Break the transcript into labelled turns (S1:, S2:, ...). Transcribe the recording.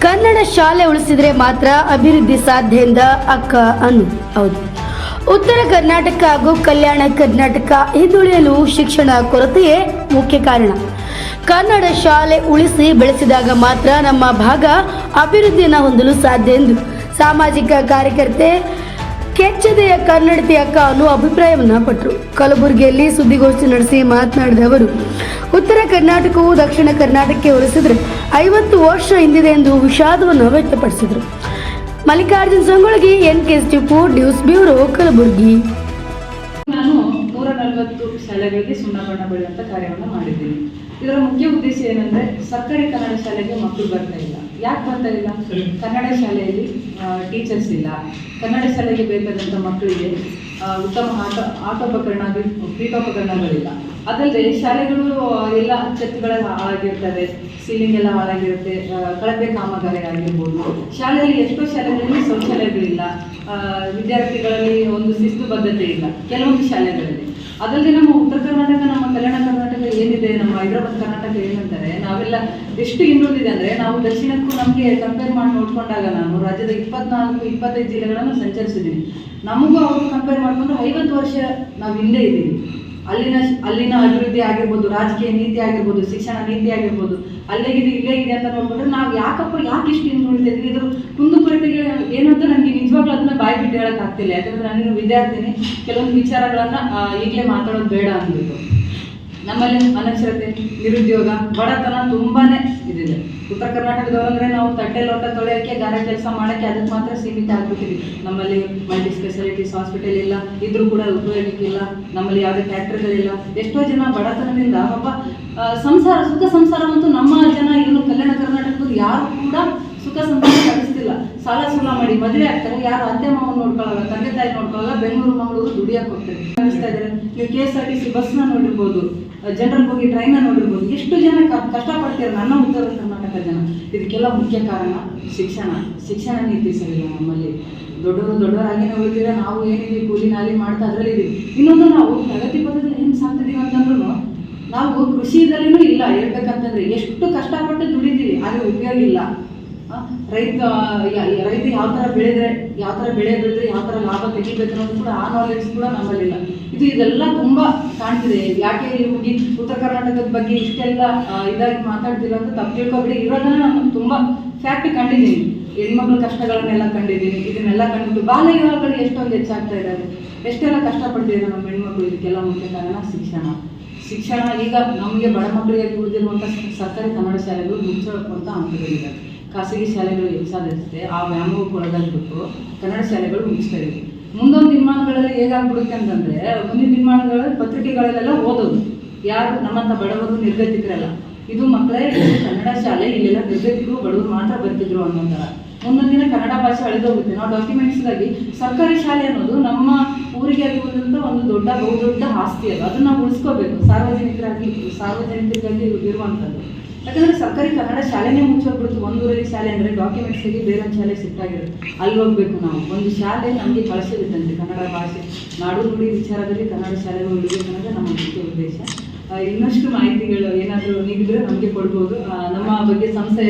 S1: ಕನ್ನಡ ಶಾಲೆ ಉಳಿಸಿದ್ರೆ ಮಾತ್ರ ಅಭಿವೃದ್ಧಿ ಸಾಧ್ಯ ಎಂದ ಅಕ್ಕ ಅನು. ಹೌದು. ಉತ್ತರ ಕರ್ನಾಟಕ ಹಾಗೂ ಕಲ್ಯಾಣ ಕರ್ನಾಟಕ ಹಿಂದುಳಿಯಲು ಶಿಕ್ಷಣ ಕೊರತೆಯೇ ಮುಖ್ಯ ಕಾರಣ. ಕನ್ನಡ ಶಾಲೆ ಉಳಿಸಿ ಬೆಳೆಸಿದಾಗ ಮಾತ್ರ ನಮ್ಮ ಭಾಗ ಅಭಿವೃದ್ಧಿಯನ್ನು ಹೊಂದಲು ಸಾಧ್ಯ ಎಂದು. ಸಾಮಾಜಿಕ ಕಾರ್ಯಕರ್ತೆ ಕೆಚ್ಚದೆಯ ಕನ್ನಡತಿ ಅಕ್ಕ ಅನ್ನೋ ಅಭಿಪ್ರಾಯವನ್ನ ಪಟ್ಟರು ಕಲಬುರಗಿಯಲ್ಲಿ ಸುದ್ದಿಗೋಷ್ಠಿ ನಡೆಸಿ ಮಾತನಾಡಿದ ಅವರು, ಉತ್ತರ ಕರ್ನಾಟಕವು ದಕ್ಷಿಣ ಕರ್ನಾಟಕಕ್ಕೆ ಹೋಲಿಸಿದ್ರೆ ಐವತ್ತು ವರ್ಷ ಹಿಂದಿದೆ ಎಂದು ವಿಷಾದವನ್ನು ವ್ಯಕ್ತಪಡಿಸಿದರು. Mallikarjun Sangolagi N K Tippu, news bureau, Kalaburagi.
S2: ನಾನು ನೂರ ನಲವತ್ತು ಶಾಲೆಗಳಿಗೆ ಸುಣ್ಣ ಬಣ್ಣ ಬಳಿಯುವಂತ ಕಾರ್ಯವನ್ನು ಮಾಡಿದ್ದೀನಿ. ಇದರ ಮುಖ್ಯ ಉದ್ದೇಶ ಏನಂದ್ರೆ, ಸರ್ಕಾರಿ ಕನ್ನಡ ಶಾಲೆಗೆ ಮಕ್ಕಳು ಬರ್ತಾ ಇಲ್ಲ. ಯಾಕೆ ಬರ್ತಾ ಇಲ್ಲ ಕನ್ನಡ ಶಾಲೆಯಲ್ಲಿ ಟೀಚರ್ಸ್ ಇಲ್ಲ. ಕನ್ನಡ ಶಾಲೆಗೆ ಬೇಕಾದಂಥ ಮಕ್ಕಳಿಗೆ ಉತ್ತಮ ಆಟ ಆಟೋಪಕರಣ ಪೀಠೋಪಕರಣಗಳಿಲ್ಲ. ಅದಲ್ಲದೆ ಶಾಲೆಗಳು ಎಲ್ಲ ಛತ್ತುಗಳೆಲ್ಲ ಹಾಳಾಗಿರ್ತವೆ ಸೀಲಿಂಗ್ ಎಲ್ಲ ಹಾಳಾಗಿರುತ್ತೆ. ಕಳಪೆ ಕಾಮಗಾರಿ ಆಗಿರ್ಬೋದು. ಶಾಲೆಯಲ್ಲಿ ಎಷ್ಟೋ ಶಾಲೆಗಳಲ್ಲಿ ಶೌಚಾಲಯಗಳಿಲ್ಲ ವಿದ್ಯಾರ್ಥಿಗಳಲ್ಲಿ ಒಂದು ಶಿಸ್ತು ಬದ್ಧತೆ ಇಲ್ಲ. ಕೆಲವೊಂದು ಶಾಲೆಗಳಲ್ಲಿ. ಅದಲ್ಲದೆ ನಮ್ಮ ಉತ್ತರ ಕರ್ನಾಟಕ ಎಷ್ಟು ಹಿಂದುಳಿದಿದೆ ಅಂದ್ರೆ ನಾವು ದಕ್ಷಿಣಕ್ಕೂ ನಮಗೆ ಕಂಪೇರ್ ಮಾಡಿ ನೋಡ್ಕೊಂಡಾಗ ನಾನು ರಾಜ್ಯದ ಇಪ್ಪತ್ನಾಲ್ಕು, ಇಪ್ಪತ್ತೈದು ಜಿಲ್ಲೆಗಳನ್ನು ಸಂಚರಿಸಿದ್ದೀನಿ ನಮಗೂ ಅವ್ರು ಕಂಪೇರ್ ಮಾಡಿಕೊಂಡು ಐವತ್ತು ವರ್ಷ ನಾವು ಹಿಂದೆ ಇದ್ದೀವಿ. ಅಲ್ಲಿನ ಅಲ್ಲಿನ ಅಭಿವೃದ್ಧಿ ಆಗಿರ್ಬೋದು, ರಾಜಕೀಯ ನೀತಿ ಆಗಿರ್ಬೋದು, ಶಿಕ್ಷಣ ನೀತಿ ಆಗಿರ್ಬೋದು, ಅಲ್ಲೇಗಿದೆ, ಇಲ್ಲೇ ಇದೆ ಅಂತ ನೋಡ್ಕೊಂಡ್ರೆ ನಾವು ಯಾಕಪ್ಪ ಯಾಕೆ ಇಷ್ಟು ಹಿಂದುಳಿತಾ ಇದ್ವಿ ಇದು ಕುಂದುಕೊರತೆಗಳು ಏನು ಅಂತ ನನಗೆ ನಿಜವಾಗ್ಲೂ ಅದನ್ನ ಬಾಯಿ ಬಿಟ್ಟು ಹೇಳಕ್ ಆಗ್ತಿಲ್ಲ. ಯಾಕಂದ್ರೆ ನಾನು ವಿದ್ಯಾರ್ಥಿನಿ. ಕೆಲವೊಂದು ವಿಚಾರಗಳನ್ನ ಈಗಲೇ ಮಾತಾಡೋದು ಬೇಡ ಅಂದ್ಬಿಟ್ಟು. ನಮ್ಮಲ್ಲಿ ಅನಕ್ಷರತೆ, ನಿರುದ್ಯೋಗ, ಬಡತನ ತುಂಬಾನೇ ಇದಿದೆ. ಉತ್ತರ ಕರ್ನಾಟಕದವ್ರಂದ್ರೆ ನಾವು ತಟ್ಟೆ ಲೋಟ ತೊಳೆಯೋಕ್ಕೆ ಗಾರೆ ಕೆಲಸ ಮಾಡೋಕ್ಕೆ ಅದಕ್ಕೆ ಮಾತ್ರ ಸೀಮಿತ ಆಗ್ಬಿಟ್ಟಿವಿ ನಮ್ಮಲ್ಲಿ ಮಲ್ಟಿ ಸ್ಪೆಷಾಲಿಟೀಸ್ ಹಾಸ್ಪಿಟಲ್ ಇಲ್ಲ, ಇದ್ರೂ ಕೂಡ ಉಪಯೋಗಕ್ಕಿಲ್ಲ ನಮ್ಮಲ್ಲಿ ಯಾವುದೇ ಫ್ಯಾಕ್ಟ್ರಿಗಳಿಲ್ಲ ಎಷ್ಟೋ ಜನ ಬಡತನದಿಂದ ಪಾಪ ಸಂಸಾರ, ಸುಖ ಸಂಸಾರವಂತೂ ನಮ್ಮ ಜನ ಇನ್ನು ಕಲ್ಯಾಣ ಕರ್ನಾಟಕದಲ್ಲಿ ಯಾರು ಕೂಡ ಸುಖ ಸಂಸಾರ ನಡೆಸ್ತಿಲ್ಲ ಸಾಲ ಸೂಲ ಮಾಡಿ ಮದುವೆ ಆಗ್ತಾರೆ. ಯಾರು ಅತ್ತೆ ಮಾವ ನೋಡ್ಕೊಳ್ಳಲ್ಲ, ತಂದೆ ತಾಯಿ ನೋಡ್ಕೊಳ್ಳಲ್ಲ, ಬೆಂಗಳೂರು, ಮಂಗಳೂರು ದುಡಿಯಕ್ಕೆ ಹೋಗ್ತಾರೆ. ನಡೆಸ್ತಾ ಇದ್ದಾರೆ ನೀವು K S R T C ಬಸ್ನ ನೋಡಿರ್ಬೋದು ಜನರಲ್ ಹೋಗಿ ಟ್ರೈನ್ ನೋಡಿರ್ಬೋದು. ಎಷ್ಟು ಜನ ಕಷ್ಟಪಡ್ತೀರ? ನನ್ನ ಉತ್ತರ ಕರ್ನಾಟಕ ಜನ. ಇದಕ್ಕೆಲ್ಲ ಮುಖ್ಯ ಕಾರಣ ಶಿಕ್ಷಣ. ಶಿಕ್ಷಣ ನೀತಿ ಸರಿಯಿಲ್ಲ ನಮ್ಮಲ್ಲಿ. ದೊಡ್ಡವರು ದೊಡ್ಡವರಾಗಿನೇ ಉಳಿದಿರ ನಾವು ಏನಿದ್ದೀವಿ ಕೂಲಿ ನಾಲಿ ಮಾಡ್ತಾ ಅದರಲ್ಲಿ ಇದೀವಿ. ಇನ್ನೊಂದು ನಾವು ಪ್ರಗತಿ ಪದದಲ್ಲಿ ಹೆಂಗೆ ಸಾಕ್ತಿದೀವಿ ಅಂತಂದ್ರೂ ನಾವು ಕೃಷಿದಲ್ಲಿನೂ ಇಲ್ಲ. ಹೇಳ್ಬೇಕಂತಂದ್ರೆ ಎಷ್ಟು ಕಷ್ಟಪಟ್ಟು ದುಡಿತೀವಿ, ಆದರೆ ಉಪಯೋಗ ಇಲ್ಲ. ರೈತ ರೈತ ಯಾವ ಥರ ಬೆಳೆದ್ರೆ, ಯಾವ ಥರ ಬೆಳೆ ಬೆಳೆದ್ರೆ ಯಾವ ಥರ ಲಾಭ ತೆಗಿಬೇಕು ಅನ್ನೋದು ಕೂಡ ಆ ನಾಲೆಡ್ಜ್ ಕೂಡ ನಮ್ಮಲ್ಲಿಲ್ಲ. ಇದು ಇದೆಲ್ಲ ತುಂಬಾ ಕಾಣ್ತಿದೆ. ಯಾಕೆ ಈ ಉತ್ತರ ಕರ್ನಾಟಕದ ಬಗ್ಗೆ ಇಷ್ಟೆಲ್ಲ ಇದಾಗಿ ಮಾತಾಡ್ತಿಲ್ಲ ಅಂತ ತಪ್ಪು ತಿಳ್ಕೊಬಿಡಿ. ಇರೋದನ್ನ ನಾನು ತುಂಬಾ ಫ್ಯಾಕ್ಟ್ ಕಂಡಿದ್ದೀನಿ. ಹೆಣ್ಮಕ್ಳ ಕಷ್ಟಗಳನ್ನೆಲ್ಲ ಕಂಡಿದ್ದೀನಿ. ಇದನ್ನೆಲ್ಲ ಕಂಡುಬಿಟ್ಟು ಬಾಲ್ಯ ವಿವಾಹಗಳು ಎಷ್ಟೊಂದು ಹೆಚ್ಚಾಗ್ತಾ ಇದ್ದಾರೆ ಎಷ್ಟೆಲ್ಲ ಕಷ್ಟಪಡ್ತಿದ್ದಾರೆ ನಮ್ಮ ಹೆಣ್ಮಕ್ಳು? ಇದಕ್ಕೆಲ್ಲ ಮುಖ್ಯ ಕಾರಣ ಶಿಕ್ಷಣ. ಶಿಕ್ಷಣ ಈಗ ನಮಗೆ ಬಡ ಮಕ್ಕಳಿಗೆ ಉಳಿದಿರುವಂಥ ಸರ್ಕಾರಿ ಕನ್ನಡ ಶಾಲೆಗಳು ಅಂತ ಹಂತದಲ್ಲಿದೆ ಖಾಸಗಿ ಶಾಲೆಗಳು ಹೆಚ್ಚಾದಂತೆ ಆ ವ್ಯಾಮೋಹಕ್ಕೆ ಒಳಗಾಗ್ಬಿಟ್ಟು ಕನ್ನಡ ಶಾಲೆಗಳು ಮುಗಿಸ್ತಾ ಇದ್ದೀವಿ ಮುಂದೊಂದು ದಿನಮಾನಗಳಲ್ಲಿ ಹೇಗಾಗ್ಬಿಡುತ್ತೆ ಅಂತಂದ್ರೆ, ಮುಂದಿನ ನಿರ್ಮಾಣಗಳಲ್ಲಿ ಪತ್ರಿಕೆಗಳಲ್ಲೆಲ್ಲ ಓದೋದು. ಯಾರು ನಮ್ಮಂಥ ಬಡವರು ನಿರ್ಗತಿಕರಲ್ಲ. ಇದು ಮಕ್ಕಳೇ ಕನ್ನಡ ಶಾಲೆ, ಇಲ್ಲೆಲ್ಲ ನಿರ್ಗತಿಕರು, ಬಡವರು ಮಾತ್ರ ಬರ್ತಿದ್ರು ಅನ್ನೋ ಮುಂದೊಂದು ದಿನ ಕನ್ನಡ ಭಾಷೆ ಅಳಿದೋಗುತ್ತೆ. ನಾವು ಡಾಕ್ಯುಮೆಂಟ್ಸ್ಗಾಗಿ ಸರ್ಕಾರಿ ಶಾಲೆ ಅನ್ನೋದು ನಮ್ಮ ಊರಿಗೆ ಆಗಿರುವಂಥ ಒಂದು ದೊಡ್ಡ, ಬಹುದೊಡ್ಡ ಆಸ್ತಿ ಅದು. ಅದನ್ನು ನಾವು ಉಳಿಸ್ಕೋಬೇಕು. ಸಾರ್ವಜನಿಕರಾಗಿ ಸಾರ್ವಜನಿಕರಾಗಿ ಇರುವಂಥದ್ದು ಯಾಕಂದ್ರೆ ಸರ್ಕಾರಿ ಕನ್ನಡ ಶಾಲೆನೇ ಮುಚ್ಚೋಗ್ಬಿಡ್ತು ಒಂದೂರಲ್ಲಿ ಶಾಲೆ ಅಂದರೆ ಡಾಕ್ಯುಮೆಂಟ್ಸಿಗೆ ಬೇರೆ ಒಂದು ಶಾಲೆ ಶಿಫ್ಟ್ ಆಗಿರುತ್ತೆ. ಅಲ್ಲಿ ಹೋಗ್ಬೇಕು ನಾವು. ಒಂದು ಶಾಲೆ ನಮಗೆ ಕಳಿಸಿರುತ್ತಂತೆ ಕನ್ನಡ ಭಾಷೆ. ನಾಡು ನುಡಿ ವಿಚಾರದಲ್ಲಿ ಕನ್ನಡ ಶಾಲೆಗಳು ಇಡಬೇಕನ್ನೋದೇ ನಮ್ಮ ಮುಖ್ಯ ಉದ್ದೇಶ. ಇನ್ನಷ್ಟು ಮಾಹಿತಿಗಳು ಏನಾದರೂ ನೀಡಿದ್ರೆ ನಮಗೆ ಕೊಡ್ಬೋದು. ನಮ್ಮ ಬಗ್ಗೆ ಸಂಸ್ಥೆ